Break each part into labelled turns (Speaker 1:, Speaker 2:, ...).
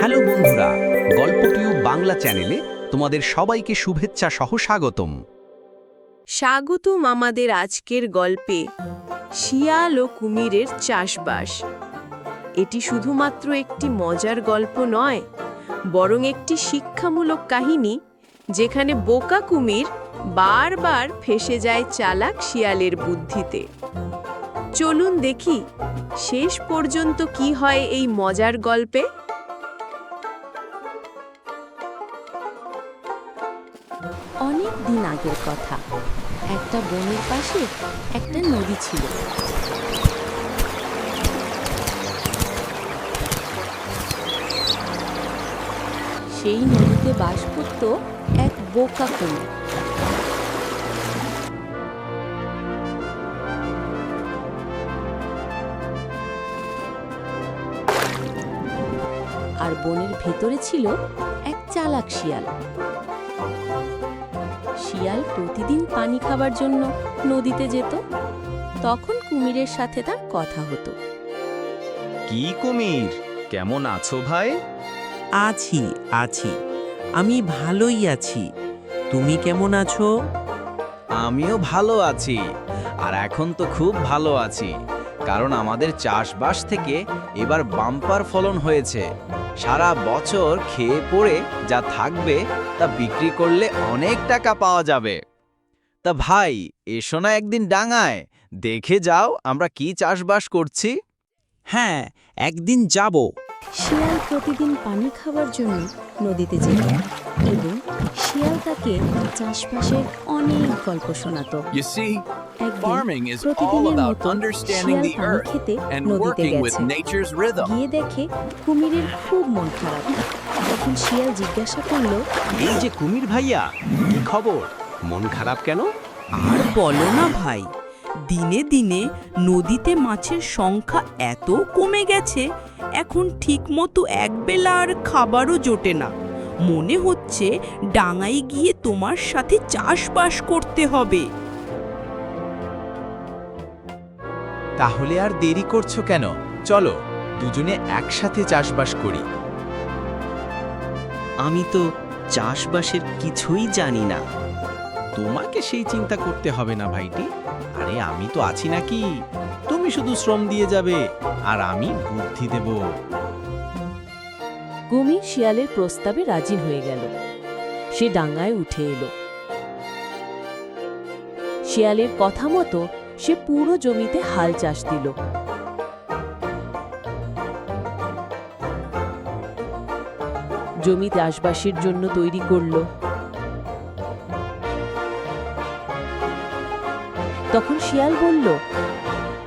Speaker 1: Hello বন্ধুরা গল্প tube Bangla চ্যানেলে তোমাদের সবাইকে শুভেচ্ছা সহ স্বাগতম।
Speaker 2: স্বাগতম আমাদের আজকের গল্পে, শিয়াল ও কুমিরের চাষবাস। এটি শুধুমাত্র একটি মজার গল্প নয়, বরং একটি শিক্ষামূলক কাহিনী, যেখানে বোকা কুমির বারবার ফেসে যায় চালাক শিয়ালের বুদ্ধিতে। চলুন দেখি, শেষ পর্যন্ত কি হয় এই মজার গল্পে?
Speaker 3: অনেক দিন আগের কথা। একটা বনের পাশে একটা নদী ছিল। সেই নদীতে বাস করত এক বোকা কুমির আর বনের ভেতরে ছিল এক চালাক শিয়াল। শিয়াল প্রতিদিন পানি খাবার জন্য নদীতে যেত তখন কুমিরের সাথে তার কথা হতো।
Speaker 4: কি কুমির? কেমন আছো ভাই?
Speaker 5: আছি আছি। আমি ভালোই আছি। তুমি কেমন আছো?
Speaker 4: আমিও ভালো আছি। আর এখন তো খুব ভালো আছি। কারণ আমাদের চাষবাস থেকে এবার বাম্পার ফলন হয়েছে। সারা বছর খেয়ে পড়ে যা থাকবে তা বিক্রি করলে অনেক টাকা পাওয়া যাবে। তা ভাই, এসো না একদিন ডাঙায়। দেখে যাও আমরা কি চাষবাস করছি।
Speaker 5: হ্যাঁ একদিন যাব।
Speaker 3: শিয়াল প্রতিদিন পানি খাওয়ার জন্য নদীতে যেত এবং শিয়াল তাকে চাষবাসের অনেক গল্প শোনাতো। প্রতিদিনের মতো শিয়াল পানি খেতে নদীতে গেছে। গিয়ে দেখে কুমিরের খুব মন খারাপ। তখন শিয়াল জিজ্ঞাসা করল
Speaker 1: এই যে কুমির ভাইয়া কি খবর? মন খারাপ কেন?
Speaker 5: আর বলো না ভাই। দিনে দিনে নদীতে মাছের সংখ্যা এত কমে গেছে এখন ঠিকমতো একবেলা আর খাবারও জোটে না। মনে হচ্ছে ডাঙায় গিয়ে তোমার সাথে চাষবাস করতে হবে।
Speaker 6: তাহলে আর দেরি করছ কেন? চলো দুজনে একসাথে চাষবাস করি।
Speaker 7: আমি তো চাষবাসের কিছুই জানি না।
Speaker 1: তোমাকে সেই চিন্তা করতে হবে না ভাইটি। আরে আমি তো আছি নাকি? তুমি শুধু শ্রম দিয়ে যাবে, আর আমি বুদ্ধি দেব।
Speaker 3: কুমির শিয়ালের প্রস্তাবে রাজি হয়ে গেল। সে ডাঙায় উঠে এলো। শিয়ালের কথা মতো সে পুরো জমিতে হাল চাষ দিল। জমি চাষবাসের জন্য তৈরি করল। তখন শিয়াল বলল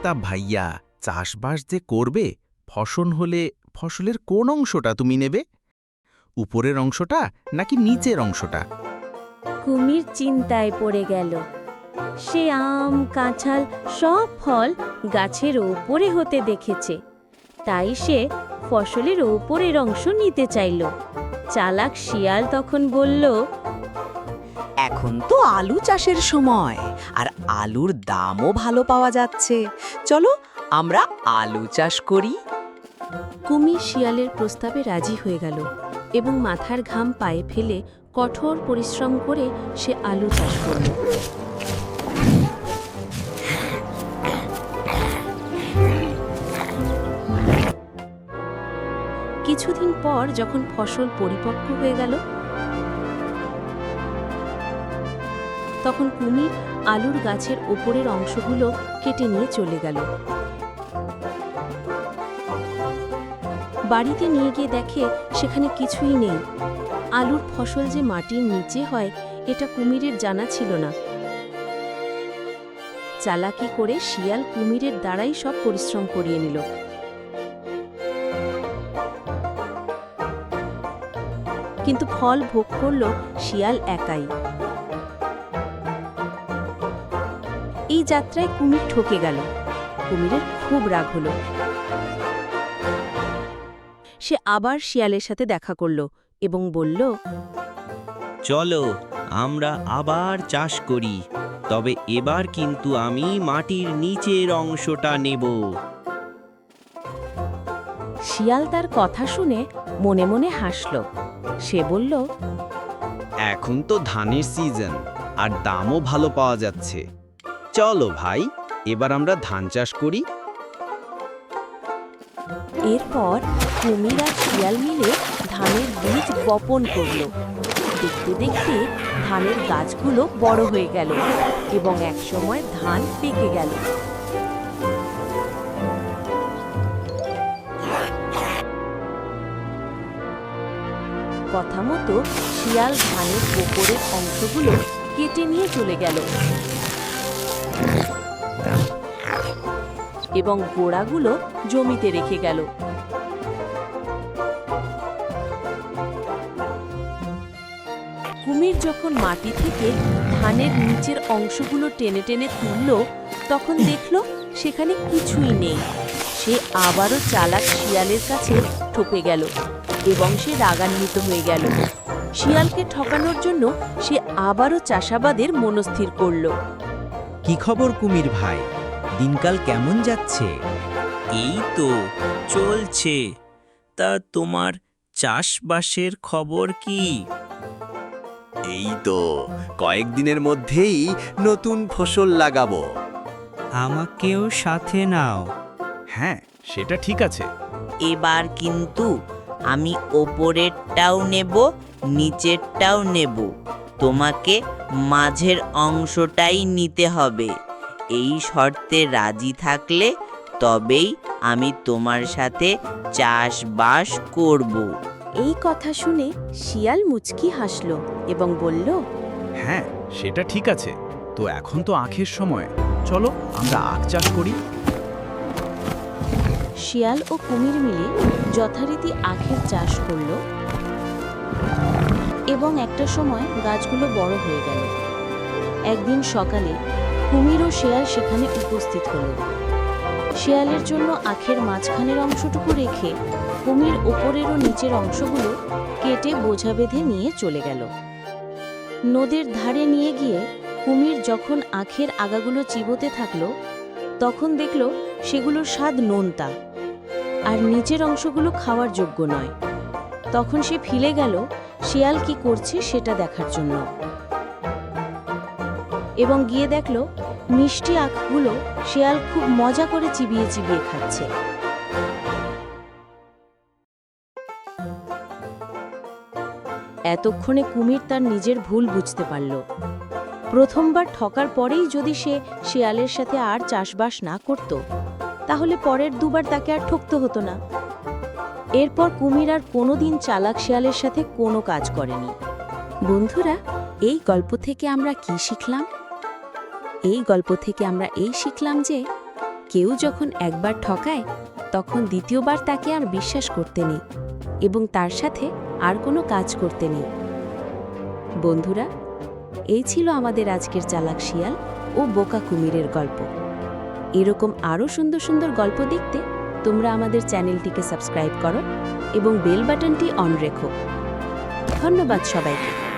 Speaker 6: তা ভাইয়া চাষবাস যে করবে ফসল হলে ফসলের কোন অংশটা তুমি নেবে? উপরের অংশটা নাকি নিচের অংশটা?
Speaker 3: কুমির চিন্তায় পড়ে গেল। সে আম কাঁঠাল সব ফল গাছের ওপরে হতে দেখেছে। তাই সে ফসলের ওপরের অংশ নিতে চাইল। চালাক শিয়াল তখন বলল
Speaker 8: এখন তো আলু চাষের সময় আর আলুর দামও ভালো পাওয়া যাচ্ছে। চলো আমরা আলু চাষ করি।
Speaker 3: কুমির শিয়ালের প্রস্তাবে রাজি হয়ে গেল এবং মাথার ঘাম পায়ে ফেলে কঠোর পরিশ্রম করে সে আলু চাষ করল। কিছুদিন পর যখন ফসল পরিপক্ক হয়ে গেল তখন কুমির আলুর গাছের ওপরের অংশগুলো কেটে নিয়ে চলে গেল। বাড়িতে নিয়ে গিয়ে দেখে সেখানে কিছুই নেই। আলুর ফসল যে মাটির নিচে হয়, এটা কুমিরের জানা ছিল না। চালাকি করে শিয়াল কুমিরের দ্বারাই সব পরিশ্রম করিয়ে নিল। কিন্তু ফল ভোগ করল শিয়াল একাই। এই যাত্রায় কুমির ঠকে গেল। কুমিরের খুব রাগ হলো। সে আবার শিয়ালের সাথে দেখা করল এবং বলল
Speaker 7: চলো আমরা আবার চাষ করি তবে এবার কিন্তু আমি মাটির নিচের অংশটা নেব।
Speaker 3: শিয়াল তার কথা শুনে মনে মনে হাসল। সে বলল
Speaker 4: এখন তো ধানের সিজন আর দামও ভালো পাওয়া যাচ্ছে। চলো ভাই, এবার আমরা ধান চাষ করি।
Speaker 3: এরপর কুমির আর শিয়াল মিলে ধানের বীজ বপন করল। দেখতে দেখতে ধানের গাছগুলো বড় হয়ে গেল এবং একসময় ধান পেকে গেল। কথা মতো শিয়াল ধানের ওপরের অংশগুলো কেটে নিয়ে চলে গেল। এবং গোড়াগুলো জমিতে রেখে গেল। কুমির যখন মাটি থেকে ধানের নিচের অংশগুলো টেনে টেনে তুলল, তখন দেখল সেখানে কিছুই নেই। সে আবারও চালাক শিয়ালের কাছে ঠপে গেল এবং সে রাগান্বিত হয়ে গেল। শিয়ালকে ঠকানোর জন্য সে আবারও চাষাবাদের মনস্থির করল।
Speaker 7: কি খবর কুমির ভাই? দিনকাল কেমন যাচ্ছে? এই তো চলছে। তা তোমার চাষবাসের খবর কি?
Speaker 4: এই তো কয়েকদিনের মধ্যেই নতুন ফসল লাগাবো।
Speaker 7: আমাকেও সাথে নাও।
Speaker 6: হ্যাঁ সেটা ঠিক আছে।
Speaker 9: এবার কিন্তু আমি ওপরেরটাও নেব নিচেরটাও নেব। তোমাকে মাঝের অংশটাই নিতে হবে। এই শর্তে রাজি থাকলে তবেই আমি তোমার সাথে চাষবাস করব।
Speaker 3: এই কথা শুনে শিয়াল মুচকি হাসল এবং বলল
Speaker 6: হ্যাঁ সেটা ঠিক আছে। তো এখন তো আখের সময়। চলো আমরা আখ চাষ করি।
Speaker 3: শিয়াল ও কুমির মিলে যথারীতি আখের চাষ করল। এবং একটা সময় গাছগুলো বড় হয়ে গেল। একদিন সকালে কুমির ও শেয়াল সেখানে উপস্থিত হল। শেয়ালের জন্য আখের মাঝখানের অংশটুকু রেখে কুমির ওপরের ও নিচের অংশগুলো কেটে বোঝা বেঁধে নিয়ে চলে গেল। নদীর ধারে নিয়ে গিয়ে কুমির যখন আখের আগাগুলো চিবোতে থাকল, তখন দেখল সেগুলোর স্বাদ নোনতা, আর নিচের অংশগুলো খাওয়ার যোগ্য নয়। তখন সে ফিরে গেল শিয়াল কি করছে সেটা দেখার জন্য। এবং গিয়ে দেখল, মিষ্টি আখগুলো শিয়াল খুব মজা করে চিবিয়ে চিবিয়ে খাচ্ছে। এতক্ষণে কুমির তার নিজের ভুল বুঝতে পারল। প্রথমবার ঠকার পরেই যদি সে শিয়ালের সাথে আর চাষবাস না করত, তাহলে পরের দুবার তাকে আর ঠকতে হতো না। এরপর কুমির আর কোনোদিন চালাক শিয়ালের সাথে কোনো কাজ করেনি। বন্ধুরা, এই গল্প থেকে আমরা কি শিখলাম? এই গল্প থেকে আমরা এই শিখলাম যে, কেউ যখন একবার ঠকায়, তখন দ্বিতীয়বার তাকে আর বিশ্বাস করতে নেই এবং তার সাথে আর কোনো কাজ করতে নেই। বন্ধুরা, এই ছিল আমাদের আজকের চালাক শিয়াল ও বোকা কুমিরের গল্প। এরকম আরও সুন্দর সুন্দর গল্প দেখতে তোমরা আমাদের চ্যানেলটিকে সাবস্ক্রাইব করো এবং বেল বাটনটি অন রেখো। ধন্যবাদ সবাইকে।